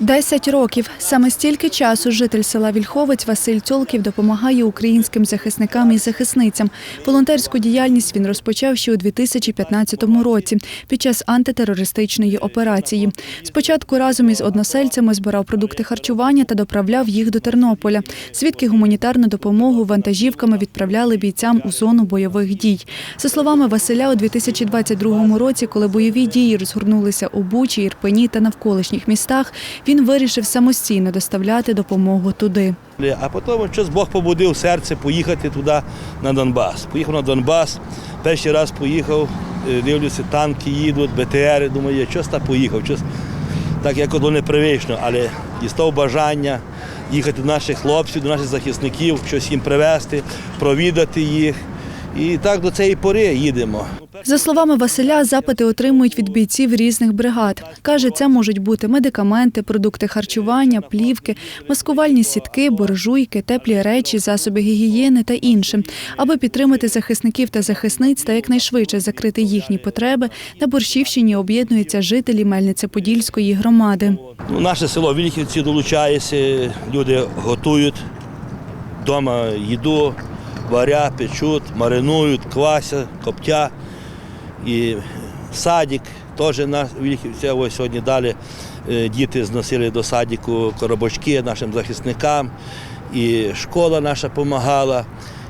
Десять років. Саме стільки часу житель села Вільховець Василь Цолків допомагає українським захисникам і захисницям. Волонтерську діяльність він розпочав ще у 2015 році під час антитерористичної операції. Спочатку разом із односельцями збирав продукти харчування та доправляв їх до Тернополя. Звідки гуманітарну допомогу вантажівками відправляли бійцям у зону бойових дій. За словами Василя, у 2022 році, коли бойові дії розгорнулися у Бучі, Ірпені та навколишніх містах, він вирішив самостійно доставляти допомогу туди. А потім щось Бог побудив серце поїхати туди на Донбас. Поїхав на Донбас, перший раз поїхав, е, дивлюся, танки їдуть, БТРи, думаю, щось так поїхав, щось так як воно непривично, але дістав бажання їхати до наших хлопців, до наших захисників, щось їм привезти, провідати їх. І так до цієї пори їдемо. За словами Василя, запити отримують від бійців різних бригад. Каже, це можуть бути медикаменти, продукти харчування, плівки, маскувальні сітки, буржуйки, теплі речі, засоби гігієни та інше. Аби підтримати захисників та захисниць та якнайшвидше закрити їхні потреби, на Борщівщині об'єднуються жителі Мельнице-Подільської громади. Ну, наше село Вільхівці долучається, люди готують вдома їду, варять, печуть, маринують, квасять, коптя. І садик теж на. Ось сьогодні далі е, діти зносили до садику коробочки нашим захисникам. І школа наша допомагала.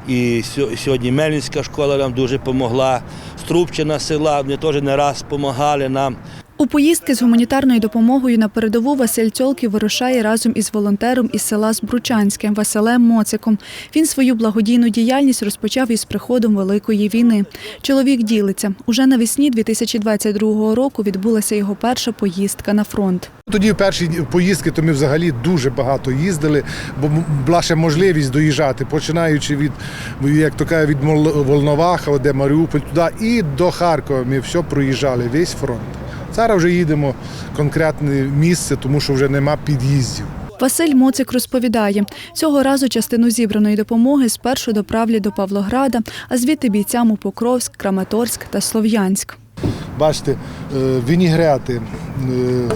І сьогодні Мельницька школа нам дуже допомогла. Струбчина села, вони теж не раз допомагали нам. У поїздки з гуманітарною допомогою на передову Василь Цьолків вирушає разом із волонтером із села Збручанське Василем Моциком. Він свою благодійну діяльність розпочав із приходом Великої війни. Чоловік ділиться. Уже навесні 2022 року відбулася його перша поїздка на фронт. Тоді в перші поїздки то ми взагалі дуже багато їздили, бо була ще можливість доїжджати, починаючи від, як то кажуть, від Волноваха, де Маріуполь, туди і до Харкова. Ми все проїжджали, весь фронт. Зараз вже їдемо в конкретне місце, тому що вже нема під'їздів. Василь Моцик розповідає, цього разу частину зібраної допомоги спершу доправлять до Павлограда, а звідти бійцям у Покровськ, Краматорськ та Слов'янськ. Бачите, е, вінігрети, е,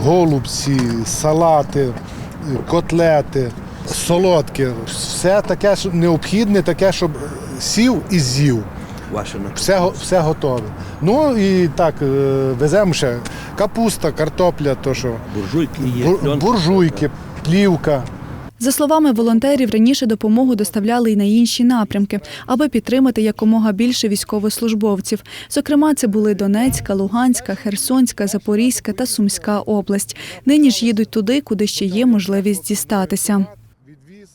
голубці, салати, е, котлети, солодке. Все таке необхідне, таке, щоб сів і з'їв. Ваше на Все, го- все готове. Ну і так, е, веземо ще капуста, картопля, то що, буржуйки є. бур- буржуйки, плівка. За словами волонтерів, раніше допомогу доставляли й на інші напрямки, аби підтримати якомога більше військовослужбовців. Зокрема, це були Донецька, Луганська, Херсонська, Запорізька та Сумська область. Нині ж їдуть туди, куди ще є можливість дістатися.